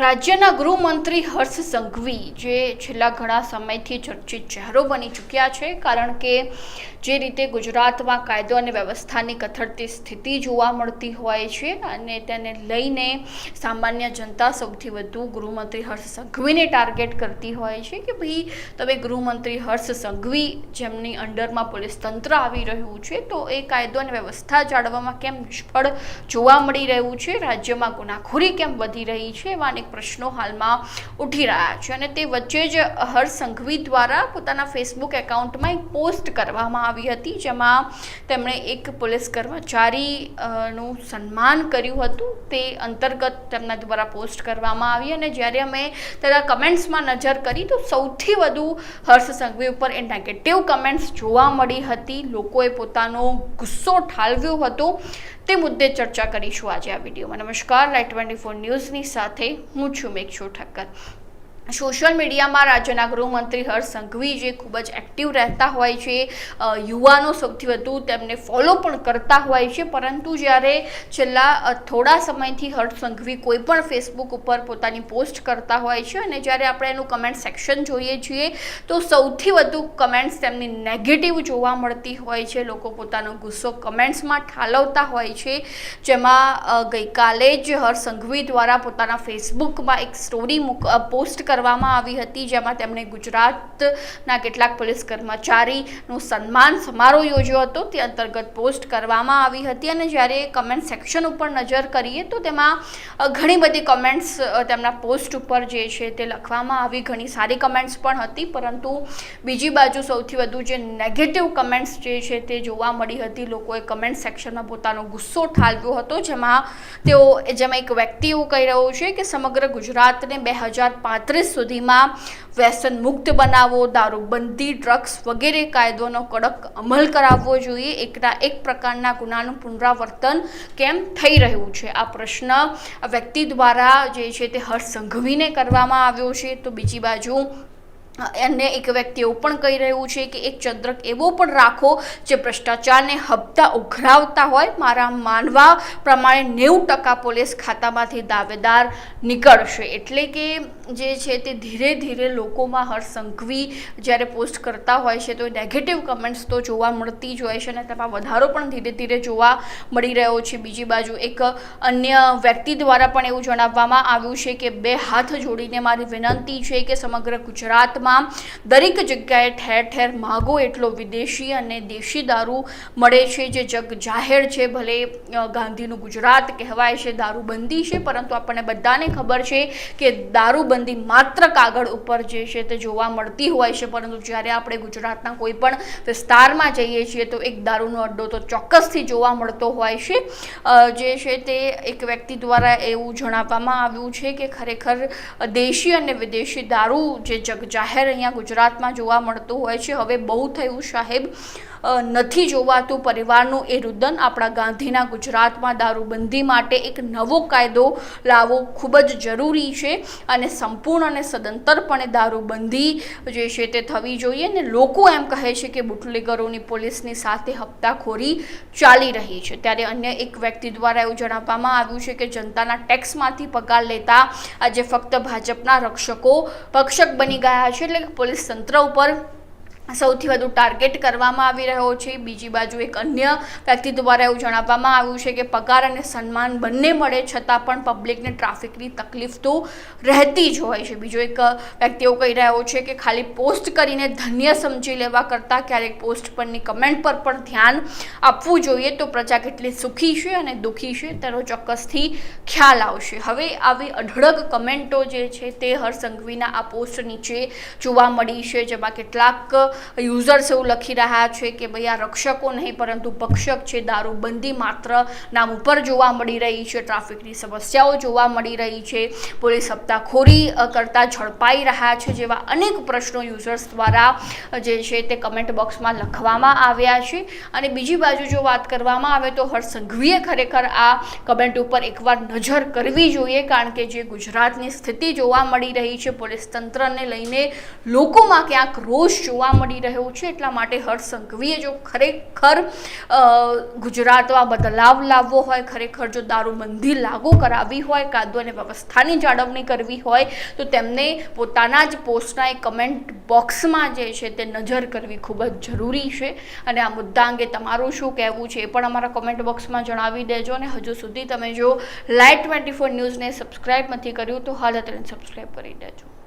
રાજ્યના ગૃહમંત્રી હર્ષ સંઘવી જે છેલ્લા ઘણા સમયથી ચર્ચિત ચહેરો બની ચૂક્યા છે, કારણ કે જે રીતે ગુજરાતમાં કાયદો અને વ્યવસ્થાની કથળતી સ્થિતિ જોવા મળતી હોય છે અને તેને લઈને સામાન્ય જનતા સૌથી વધુ ગૃહમંત્રી હર્ષ સંઘવીને ટાર્ગેટ કરતી હોય છે કે ભાઈ તમે ગૃહમંત્રી હર્ષ સંઘવી જેમની અંડરમાં પોલીસ તંત્ર આવી રહ્યું છે, તો એ કાયદો અને વ્યવસ્થા જાળવવામાં કેમ નિષ્ફળ જોવા મળી રહ્યું છે? રાજ્યમાં ગુનાખોરી કેમ વધી રહી છે? એવા પ્રશ્નો હાલમાં ઉઠી રહ્યા છે અને તે વચ્ચે જ હર્ષ સંઘવી દ્વારા પોતાના ફેસબુક એકાઉન્ટમાં એક પોસ્ટ કરવામાં આવી હતી, જેમાં તેમણે એક પોલીસ કર્મચારી નું સન્માન કર્યું હતું. તે અંતર્ગત તેમના દ્વારા પોસ્ટ કરવામાં આવી અને જ્યારે અમે તેના કમેન્ટ્સમાં નજર કરી, તો સૌથી વધુ હર્ષ સંઘવી ઉપર એ નેગેટિવ કમેન્ટ્સ જોવા મળી હતી. લોકોએ પોતાનો ગુસ્સો ઠાલવ્યો હતો. તે મુદ્દે ચર્ચા કરીશું આજે આ વિડીયોમાં. નમસ્કાર લાઈટ ટ્વેન્ટી ફોર ન્યૂઝની સાથે હું છું મેક્ષુ ઠક્કર. સોશિયલ મીડિયામાં રાજ્યના ગૃહમંત્રી હર્ષ સંઘવી જે ખૂબ જ એક્ટિવ રહેતા હોય છે. યુવાનો સૌથી વધુ તેમને ફોલો પણ કરતા હોય છે. પરંતુ જ્યારે છેલ્લા થોડા સમયથી હર્ષ સંઘવી કોઈ પણ ફેસબુક ઉપર પોતાની પોસ્ટ કરતા હોય છે અને જ્યારે આપણે એનું કમેન્ટ સેક્શન જોઈએ છીએ, તો સૌથી વધુ કમેન્ટ્સ તેમની નેગેટિવ જોવા મળતી હોય છે. લોકો પોતાનો ગુસ્સો કમેન્ટ્સમાં ઠાલવતા હોય છે. જેમાં ગઈકાલે જ હર્ષ સંઘવી દ્વારા પોતાના ફેસબુકમાં એક સ્ટોરી મૂક પોસ્ટ પોસ્ટ કરવામાં આવી હતી, જેમાં તેમણે ગુજરાતના કેટલાક પોલીસ કર્મચારીનું સન્માન સમારોહ યોજ્યો હતો. તે અંતર્ગત પોસ્ટ કરવામાં આવી હતી અને જ્યારે કમેન્ટ સેક્શન ઉપર નજર કરીએ તો તેમાં ઘણી બધી કમેન્ટ્સ તેમના પોસ્ટ ઉપર જે છે તે લખવામાં આવી. ઘણી સારી કમેન્ટ્સ પણ હતી, પરંતુ બીજી બાજુ સૌથી વધુ જે નેગેટિવ કમેન્ટ્સ જે છે તે જોવા મળી હતી, લોકોએ કમેન્ટ સેક્શનમાં પોતાનો ગુસ્સો ઠાલવ્યો હતો, જેમાં તેઓ, જેમાં એક વ્યક્તિ એવું કહી રહ્યો છે કે સમગ્ર ગુજરાતને બે હજાર પાંત્રીસ સુધીમાં વ્યસન મુક્ત બનાવવો દારૂબંધી ડ્રગ્સ વગેરે કાયદોનો કડક અમલ કરાવવો જોઈએ. એકના એક પ્રકારના ગુનાનું પુનરાવર્તન કેમ થઈ રહ્યું છે? આ પ્રશ્ન વ્યક્તિ દ્વારા જે છે તે હર્ષ સંઘવીને કરવામાં આવ્યો છે. તો બીજી બાજુ અને એક વ્યક્તિ એવું પણ કહી રહ્યું છે કે એક ચંદ્રક એવો પણ રાખો જે ભ્રષ્ટાચારને હપ્તા ઉઘરાવતા હોય. મારા માનવા પ્રમાણે નેવું ટકા પોલીસ ખાતામાંથી દાવેદાર નીકળશે. એટલે કે જે છે તે ધીરે ધીરે લોકોમાં હર્ષ સંઘવી જ્યારે પોસ્ટ કરતા હોય છે તો નેગેટિવ કમેન્ટ્સ તો જોવા મળતી જ હોય છે અને તેમાં વધારો પણ ધીરે ધીરે જોવા મળી રહ્યો છે. બીજી બાજુ એક અન્ય વ્યક્તિ દ્વારા પણ એવું જણાવવામાં આવ્યું છે કે બે હાથ જોડીને મારી વિનંતી છે કે સમગ્ર ગુજરાતમાં દરેક જગ્યાએ ઠેર ઠેર માગો એટલો વિદેશી અને દેશી દારૂ મળે છે જે જગ જાહેર છે. ભલે ગાંધીનું ગુજરાત કહેવાય છે, દારૂબંધી છે, પરંતુ આપણને બધાને ખબર છે કે દારૂબંધી માત્ર કાગળ ઉપર જે છે તે જોવા મળતી હોય છે. પરંતુ જ્યારે આપણે ગુજરાતના કોઈ પણ વિસ્તારમાં જઈએ છીએ તો એક દારૂનો અડ્ડો તો ચોક્કસથી જોવા મળતો હોય છે. જે છે તે એક વ્યક્તિ દ્વારા એવું જણાવવામાં આવ્યું છે કે ખરેખર દેશી અને વિદેશી દારૂ જે જગ જાહેર અહીંયા ગુજરાતમાં જોવા મળતું હોય છે. હવે બહુ થયું સાહેબ નથી જોવાતું પરિવારનું એ રુદન આપણા ગાંધીના ગુજરાતમાં દારૂબંધી માટે એક નવો કાયદો લાવવો ખૂબ જ જરૂરી છે અને સંપૂર્ણ અને સદંતરપણે દારૂબંધી જે છે તે થવી જોઈએ અને લોકો એમ કહે છે કે બુટલેગરોની પોલીસની સાથે હપ્તાખોરી ચાલી રહી છે. ત્યારે અન્ય એક વ્યક્તિ દ્વારા એવું જણાવવામાં આવ્યું છે કે જનતાના ટેક્સમાંથી પગાર લેતા આજે ફક્ત ભાજપના રક્ષકો પક્ષક બની ગયા છે એટલે કે પોલીસ તંત્ર ઉપર સૌથી વધુ ટાર્ગેટ કરવામાં આવી રહ્યો છે. બીજી બાજુ એક અન્ય વ્યક્તિ દ્વારા એવું જણાવવામાં આવ્યું છે કે પગાર અને સન્માન બંને મળે છતાં પણ પબ્લિકને ટ્રાફિકની તકલીફ તો રહેતી જ હોય છે. બીજો એક વ્યક્તિ એવું કહી રહ્યો છે કે ખાલી પોસ્ટ કરીને ધન્ય સમજી લેવા કરતાં ક્યારેક પોસ્ટ પરની કમેન્ટ પર પણ ધ્યાન આપવું જોઈએ તો પ્રજા કેટલી સુખી છે અને દુઃખી છે તેનો ચોક્કસથી ખ્યાલ આવશે. હવે આવી અઢળક કમેન્ટો જે છે તે હર્ષ સંઘવીના આ પોસ્ટ નીચે જોવા મળી છે, જેમાં કેટલાક યુઝર્સ એવું લખી રહ્યા છે કે ભાઈ આ રક્ષકો નહીં, પરંતુ ભક્ષક છે. દારૂબંધી માત્ર નામ ઉપર જોવા મળી રહી છે. ટ્રાફિકની સમસ્યાઓ જોવા મળી રહી છે. પોલીસ હપ્તાખોરી કરતાં ઝડપાઈ રહ્યા છે જેવા અનેક પ્રશ્નો યુઝર્સ દ્વારા જે છે તે કમેન્ટ બોક્સમાં લખવામાં આવ્યા છે. અને બીજી બાજુ જો વાત કરવામાં આવે તો હર્ષ સંઘવીએ ખરેખર આ કમેન્ટ ઉપર એકવાર નજર કરવી જોઈએ, કારણ કે જે ગુજરાતની સ્થિતિ જોવા મળી રહી છે, પોલીસ તંત્રને લઈને લોકોમાં ક્યાંક રોષ જોવા મળી મળી રહ્યો છે એટલા માટે હર્ષ સંઘવીએ જો ખરેખર ગુજરાતમાં બદલાવ લાવવો હોય, ખરેખર જો દારૂબંધી લાગુ કરાવી હોય, કાયદો અને વ્યવસ્થાની જાળવણી કરવી હોય, તો તેમને પોતાના જ પોસ્ટના એ કમેન્ટ બોક્સમાં જે છે તે નજર કરવી ખૂબ જ જરૂરી છે. અને આ મુદ્દા અંગે તમારું શું કહેવું છે એ પણ અમારા કોમેન્ટ બોક્સમાં જણાવી દેજો અને હજુ સુધી તમે જો લાઈટ ટ્વેન્ટી ફોર ન્યૂઝને સબસ્ક્રાઈબ નથી કર્યું તો હાલ અત્યારે સબસ્ક્રાઈબ કરી દેજો.